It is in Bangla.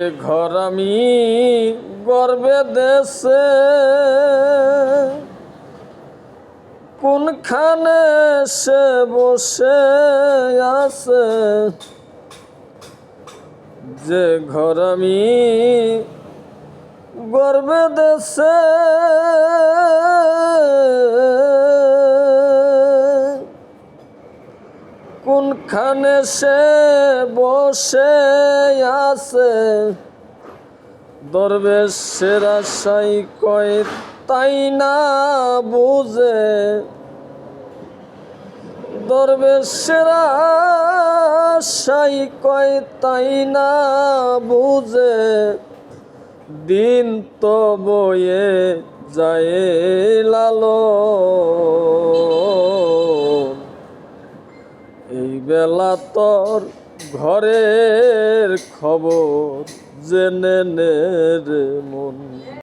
ঘর আমি গর্বে দেশে। কোনখানে সে বসে আছে? যে ঘর আমি গর্বে দেশে। কোনখানে সে বসে আছে? দরবেশের আশাই কয়, তাই না বুঝে? দরবেশের আশাই কয়, তাই না বুঝে? দিন তো বয়ে যায় লালো বেলা তোর ঘরের খবর জেনে নে রে মন।